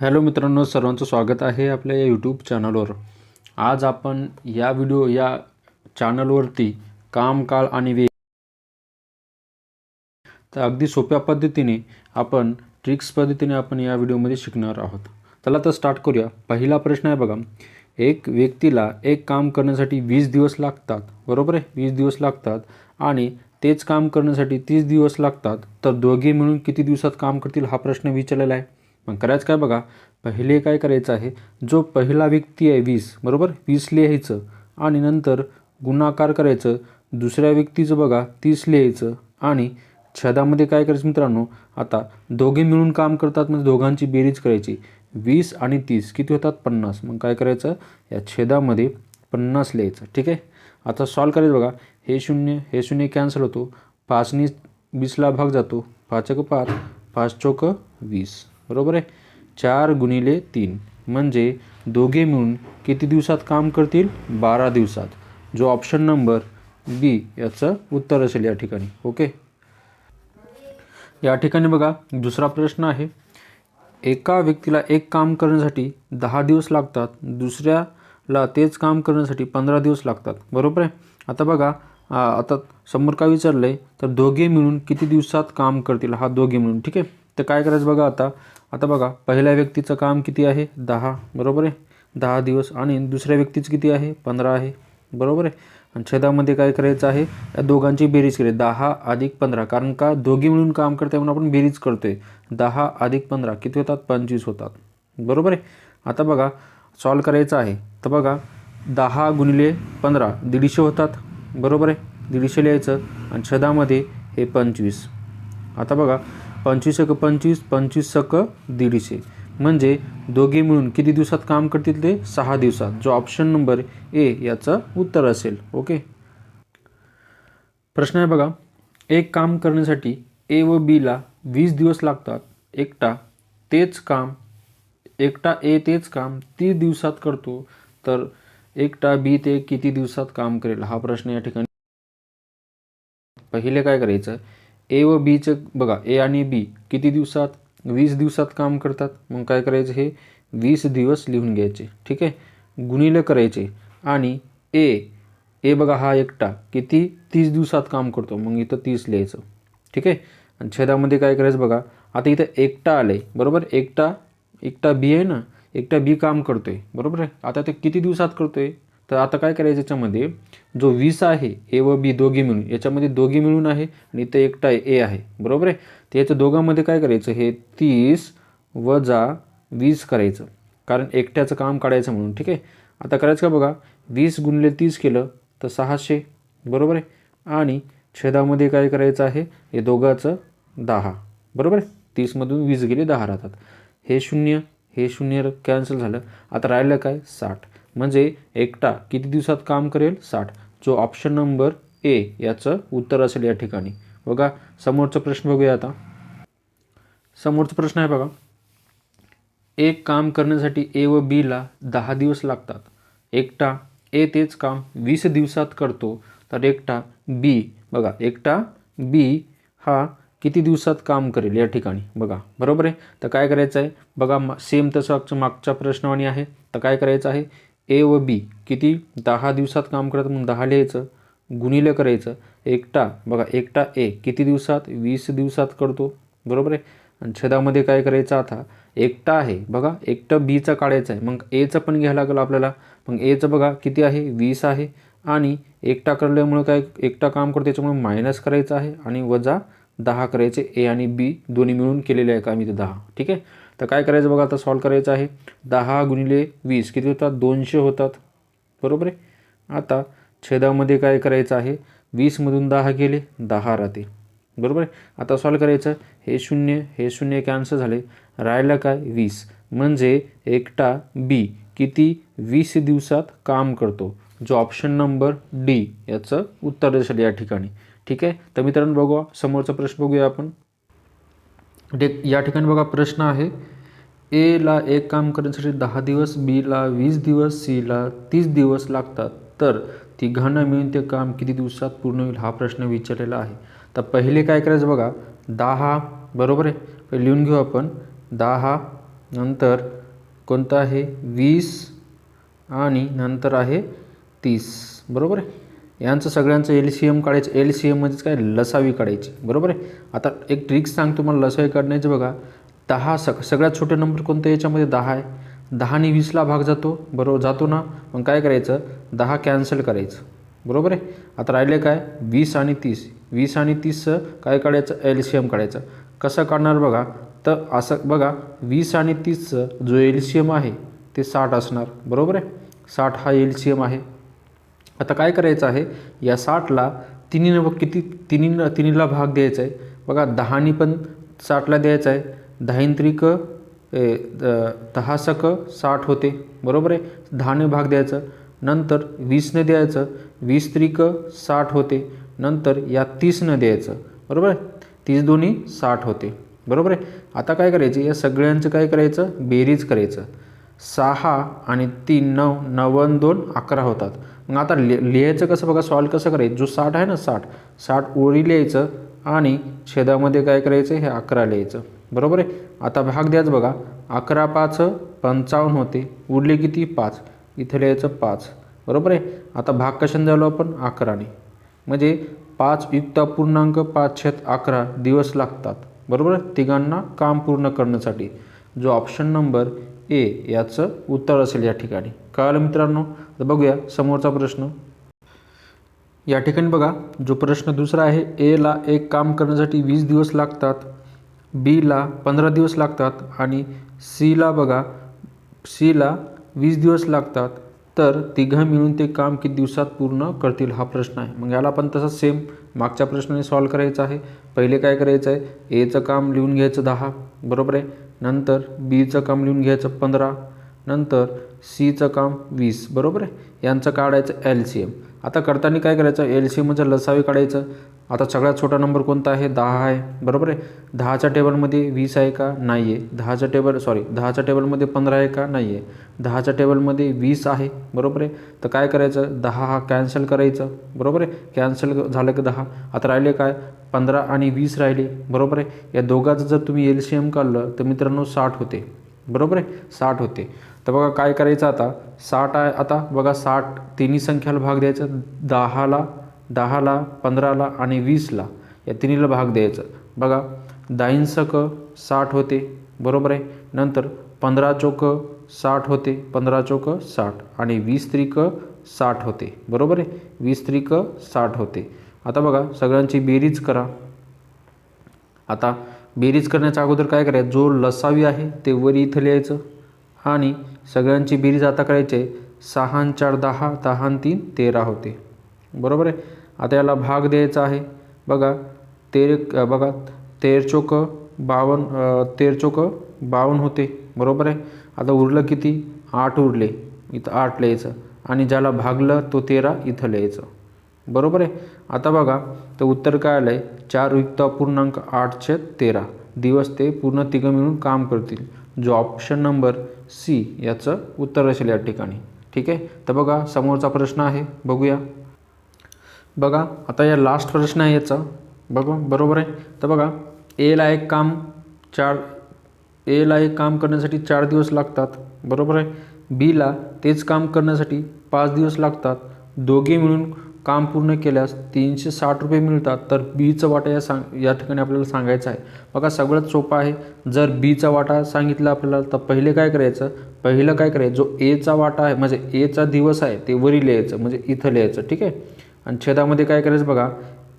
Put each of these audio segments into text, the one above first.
Hello मित्रांनो सर्वांचं स्वागत आहे आपल्या या यूट्यूब चॅनलवर आज आपण या व्हिडिओ या चॅनलवरती कामकाळ आणि वेळ तर अगदी सोप्या पद्धतीने आपण ट्रिक्स पद्धतीने आपण या व्हिडिओमध्ये शिकणार आहोत. चला तर स्टार्ट करूया. पहिला प्रश्न आहे बघा. एक व्यक्तीला एक काम करण्यासाठी वीस दिवस लागतात बरोबर आहे? वीस दिवस लागतात आणि तेच काम करण्यासाठी तीस दिवस लागतात तर दोघे मिळून किती दिवसात काम करतील हा प्रश्न विचारलेला आहे. मग करायचं काय बघा पहिले काय करायचं आहे? जो पहिला व्यक्ती आहे वीस बरोबर? वीस लिहायचं आणि नंतर गुणाकार करायचं. दुसऱ्या व्यक्तीचं बघा तीस लिहायचं आणि छदामध्ये काय करायचं मित्रांनो? आता दोघे मिळून काम करतात म्हणजे दोघांची बेरीज करायची. वीस आणि तीस किती होतात? पन्नास. मग काय करायचं? या छेदामध्ये पन्नास लिहायचं ठीक आहे? आता सॉल्व करायचं बघा. हे शून्य हे शून्य कॅन्सल होतो. पाचनी वीसला भाग जातो. पाच एक पाच पाच चौक वीस. बरोबर आहे? चार गुणिले तीन. म्हणजे दोघे मिळून किती दिवसात काम करतील? बारा दिवसात. जो ऑप्शन नंबर बी याचं उत्तर असेल या ठिकाणी. ओके या ठिकाणी बघा दुसरा प्रश्न आहे. एका व्यक्तीला एक काम करण्यासाठी दहा दिवस लागतात दुसऱ्याला तेच काम करण्यासाठी पंधरा दिवस लागतात. बरोबर आहे? आता बघा आता समोर काय विचारलं आहे तर दोघे मिळून किती दिवसात काम करतील? हा दोघे मिळून. ठीक आहे? तर काय करायचं बघा आता? आता बघा पहिल्या व्यक्तीचं काम किती आहे? दहा. बरोबर आहे? दहा दिवस आणि दुसऱ्या व्यक्तीचं किती आहे? पंधरा आहे. बरोबर आहे? आणि छेदामध्ये काय करायचं आहे? या दोघांची बेरीज केली दहा अधिक पंधरा. कारण का? दोघी मिळून काम करते म्हणून आपण बेरीज करतोय. दहा अधिक पंधरा. किती होतात? पंचवीस होतात. बरोबर आहे? आता बघा सॉल्व करायचं आहे. तर बघा दहा गुणिले पंधरा. दीडशे होतात. बरोबर आहे? दीडशे लिहायचं. आणि छदामध्ये हे पंचवीस. आता बघा पंचवीस एक पंचवीस पंचवीस सक दीडशे. म्हणजे दोघे मिळून किती दिवसात काम करतील ते? सहा दिवसात. जो ऑप्शन नंबर ए याचं उत्तर असेल. ओके प्रश्न आहे बघा. एक काम करण्यासाठी ए व बीला वीस दिवस लागतात. एकटा तेच काम एकटा ए तेच काम तीस दिवसात करतो. तर एकटा बी ते किती दिवसात काम करेल? हा प्रश्न या ठिकाणी. पहिले काय करायचं? ए व बीचं बघा ए आणि बी किती दिवसात? वीस दिवसात काम करतात. मग काय करायचं हे? वीस दिवस लिहून घ्यायचे. ठीक आहे? गुणिले करायचे. आणि ए ए बघा हा एकटा किती? तीस दिवसात काम करतो. मग इथं तीस लिहायचं. ठीक आहे? आणि छेदामध्ये काय करायचं बघा? आता इथं एकटा आलं आहे बरोबर? एकटा एकटा बी आहे ना? एकटा बी काम करतो आहे बरोबर आहे? आता ते किती दिवसात करतो आहे तर आता काय करायचं याच्यामध्ये? जो वीस आहे ए व बी दोघे मिळून याच्यामध्ये दोघे मिळून आहे आणि इथं एकटा ए आहे. बरोबर आहे? तर याच्या दोघांमध्ये काय करायचं? हे तीस वजा वीस करायचं. कारण एकट्याचं काम काढायचं म्हणून ठीक आहे? आता करायचं का बघा? वीस गुणले तीस केलं तर सहाशे. बरोबर आहे? आणि छेदामध्ये काय करायचं आहे? हे दोघाचं दहा. बरोबर आहे? तीसमधून वीस गेले दहा राहतात. हे शून्य हे शून्य कॅन्सल झालं. आता राहिलं काय? साठ. म्हणजे एकटा किती दिवसात काम करेल? साठ. जो ऑप्शन नंबर ए याचं उत्तर असेल या ठिकाणी. बघा समोरचा प्रश्न बघूया आता. समोरचा प्रश्न आहे बघा. एक काम करण्यासाठी ए व बीला दहा दिवस लागतात. एकटा ए तेच काम वीस दिवसात करतो. तर एकटा बी बघा एकटा बी हा किती दिवसात काम करेल या ठिकाणी? बघा बरोबर आहे? तर काय करायचं आहे बघा सेम तसं मागच्या प्रश्नवाणी आहे. तर काय करायचं आहे? ए व बी. किती? दहा दिवसात काम करतात म्हणून दहा लिहायचं गुणिले करायचं. एकटा बघा एकटा ए. किती दिवसात? वीस दिवसात करतो. बरोबर आहे? आणि छेदामध्ये काय करायचं आता? एकटा आहे. बघा एकटं बीचं काढायचं आहे. मग एचं पण घ्यायला लागलं आपल्याला. मग एचं बघा किती आहे? वीस आहे. आणि एकटा करल्यामुळे काय? एकटा काम करतो त्याच्यामुळे मायनस करायचं आहे. आणि वजा दहा करायचे. ए आणि बी दोन्ही मिळून केलेले आहे का? मी ते दहा. ठीक आहे? तर काय करायचं बघा आता सॉल्व करायचं आहे. दहा गुणिले वीस किती होतात? दोनशे होतात. बरोबर आहे? आता छेदामध्ये काय करायचं आहे? वीसमधून दहा गेले दहा राहते. बरोबर आहे? आता सॉल्व करायचं. हे शून्य हे शून्य कॅन्सल झाले. राहिलं काय? वीस. म्हणजे एकटा बी किती वीस दिवसात काम करतो? जो ऑप्शन नंबर डी याचं उत्तर दिसेल या ठिकाणी. ठीक आहे? तर मित्रांनो बघूया. समोरचा प्रश्न बघूया आपण. डे या ठिकाणी बघा प्रश्न आहे. एला एक काम करण्यासाठी दहा दिवस बीला वीस दिवस सीला तीस दिवस लागतात. तर तिघांना मिळून ते काम किती दिवसात पूर्ण होईल हा प्रश्न विचारलेला आहे. तर पहिले काय करायचं बघा दहा बरोबर आहे? पहिले लिहून घेऊ आपण. दहा नंतर कोणतं आहे? वीस आणि नंतर आहे तीस. बरोबर आहे? यांचं सगळ्यांचं एल सी एम काढायचं. एल सी एम म्हणजेच काय? लसावी काढायची. बरोबर आहे? आता एक ट्रिक सांग तुम्हाला. लसावी काढण्याची बघा. दहा सग सगळ्यात छोटे नंबर कोणते याच्यामध्ये? दहा आहे. दहाने वीसला भाग जातो. बरोबर जातो ना? मग काय करायचं? दहा कॅन्सल करायचं. बरोबर आहे? आता राहिले काय? वीस आणि तीस. वीस आणि तीसचं काय काढायचं? एल सी एम काढायचं. कसं काढणार बघा? तर असं बघा. वीस आणि तीसचं जो एल सी एम आहे ते साठ असणार. बरोबर आहे? साठ हा एल सी एम आहे. आता काय करायचं आहे? या साठला तिन्हीनं किती तिन्हीनं तिन्हीला भाग द्यायचा आहे. बघा दहानी पण साठला द्यायचा आहे. दहांत्रिक ए, दहा सक साठ होते. बरोबर आहे? दहाने भाग द्यायचं. नंतर वीसने द्यायचं. वीस त्रिक साठ होते. नंतर या तीसनं द्यायचं. बरोबर आहे? तीस दोन्ही साठ होते. बरोबर आहे? आता काय करायचे? या सगळ्यांचं काय करायचं? बेरीज करायचं. सहा आणि तीन नऊ नवन दोन अकरा होतात. मग आता लि लिहायचं कसं बघा सॉल्व कसं करायचं? जो साठ आहे ना साठ साठ ओळी लिहायचं आणि छेदामध्ये काय करायचं? हे अकरा लिहायचं. बरोबर आहे? आता भाग द्याच बघा. अकरा पाच पंचावन्न होते. उरले किती? पाच. इथं लिहायचं पाच. बरोबर आहे? आता भाग कशाने झालो आपण? अकराने. म्हणजे पाच युक्त पूर्णांक पाच छेद अकरा दिवस लागतात. बरोबर तिघांना काम पूर्ण करण्यासाठी. जो ऑप्शन नंबर ए याचं उत्तर असेल या ठिकाणी. कळालं मित्रांनो? तर बघूया समोरचा प्रश्न. या ठिकाणी बघा जो प्रश्न दुसरा आहे एला एक काम करण्यासाठी वीस दिवस लागतात बीला पंधरा दिवस लागतात आणि सीला बघा सीला वीस दिवस लागतात. तर तिघं मिळून ते काम किती दिवसात पूर्ण करतील हा प्रश्न आहे. मग याला पण तसंच सेम मागच्या प्रश्नाने सॉल्व करायचं आहे. पहिले काय करायचं आहे एचं काम लिहून घ्यायचं दहा. बरोबर आहे? नंतर बीचं काम लिहून घ्यायचं पंधरा. नंतर सीचं काम वीस. बरोबर आहे? यांचं काढायचं एल सी एम आता करताना काय करायचं? एल सी एमचं लसावी काढायचं. आता सगळ्यात छोटा नंबर कोणता आहे? दहा आहे. बरोबर आहे? दहाच्या टेबलमध्ये वीस आहे का? नाही आहे दहाच्या टेबल सॉरी दहाच्या टेबलमध्ये पंधरा आहे का? नाही आहे दहाच्या टेबलमध्ये वीस आहे. बरोबर आहे? तर काय करायचं? दहा हा कॅन्सल करायचं. बरोबर आहे? कॅन्सल झालं की दहा. आता राहिले काय? पंधरा आणि वीस राहिले. बरोबर आहे? या दोघाचं जर तुम्ही एल सी एम काढलं तर मित्रांनो साठ होते. बरोबर आहे? साठ होते. तर बघा काय करायचं आता? साठ आहे आता बघा साठ तिन्ही संख्याला भाग द्यायचा. दहाला दहाला पंधराला आणि वीसला या तिन्हीला भाग द्यायचं. बघा दाईन साठ होते बरोबर आहे? नंतर पंधरा चोक साठ होते पंधरा चोक साठ आणि वीस त्रिक साठ होते बरोबर आहे? वीस त्रिक साठ होते. आता बघा सगळ्यांची बेरीज करा. आता बेरीज करण्याच्या अगोदर काय करायचं? जो लसावी आहे ते वर इथं लिहायचं. आणि सगळ्यांची बेरीज आता करायचे आहे सहा चार दहा दहा तीन तेरा होते. बरोबर आहे? आता याला भाग द्यायचा आहे. बघा तेर बघा तेर चोक बावन्न तेर चोक बावन्न होते. बरोबर आहे? आता उरलं किती? आठ उरले. इथं आठ लिहायचं. आणि ज्याला भागलं तो तेरा इथं लिहायचं. बरोबर आहे? आता बघा तर उत्तर काय आलं आहे चार युक्त पूर्णांक आठ छेद तेरा. दिवस ते पूर्ण तिघं मिळून काम करतील. जो ऑप्शन नंबर सी याचं उत्तर असेल या ठिकाणी. ठीक आहे? तर बघा समोरचा प्रश्न आहे. बघूया. बघा आता या लास्ट प्रश्न आहे याचा. बघा बरोबर आहे? तर बघा एला एक काम चार एला एक काम करण्यासाठी चार दिवस लागतात. बरोबर आहे? बीला तेच काम करण्यासाठी पाच दिवस लागतात. दोघे मिळून काम पूर्ण केल्यास तीनशे साठ रुपये मिळतात तर बीचं वाटा या सांग या ठिकाणी आपल्याला सांगायचं आहे. बघा सगळ्यात सोपं आहे. जर बीचा वाटा सांगितला आपल्याला तर पहिले काय करायचं? पहिलं काय करायचं? जो एचा वाटा आहे म्हणजे एचा दिवस आहे ते वरी लिहायचं म्हणजे इथं लिहायचं ठीक आहे? आणि छेदामध्ये काय करायचं बघा?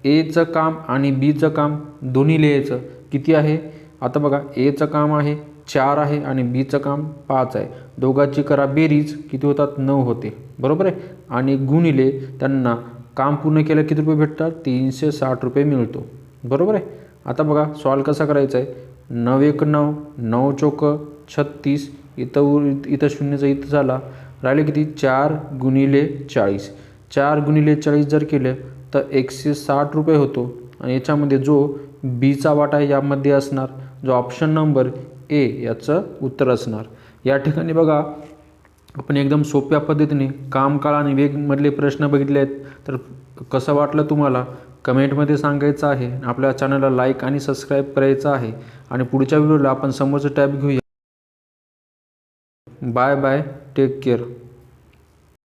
एचं काम आणि बीचं काम दोन्ही लिहायचं. किती आहे? आता बघा एचं काम आहे चार आहे आणि बीचं काम पाच आहे. दोघांची करा बेरीज किती होतात? नऊ होते. बरोबर आहे? आणि गुणिले त्यांना काम पूर्ण केलं किती रुपये भेटतात? तीनशे साठ रुपये मिळतो. बरोबर आहे? आता बघा सॉल्व कसा करायचा आहे? नऊ एक नऊ नऊ चौक छत्तीस इथं उर- इथं शून्यचा इथं झाला. राहिले किती? चार गुणिले चाळीस. चार गुणिले चाळीस जर केलं तर एकशे साठ रुपये होतो. आणि याच्यामध्ये जो बीचा वाटा यामध्ये असणार. जो ऑप्शन नंबर ए याचं उत्तर असणार. या ठिकाणी बघा आपण एकदम सोप्या पद्धतीने काम काळ आणि वेगमधले प्रश्न बघितले आहेत तर कसं वाटलं तुम्हाला? कमेंटमध्ये सांगायचं आहे. आपल्या चॅनलला लाईक आणि सबस्क्राईब करायचं आहे. आणि पुढच्या व्हिडिओला आपण समोरचं टॅब घेऊया. Bye bye. Take care.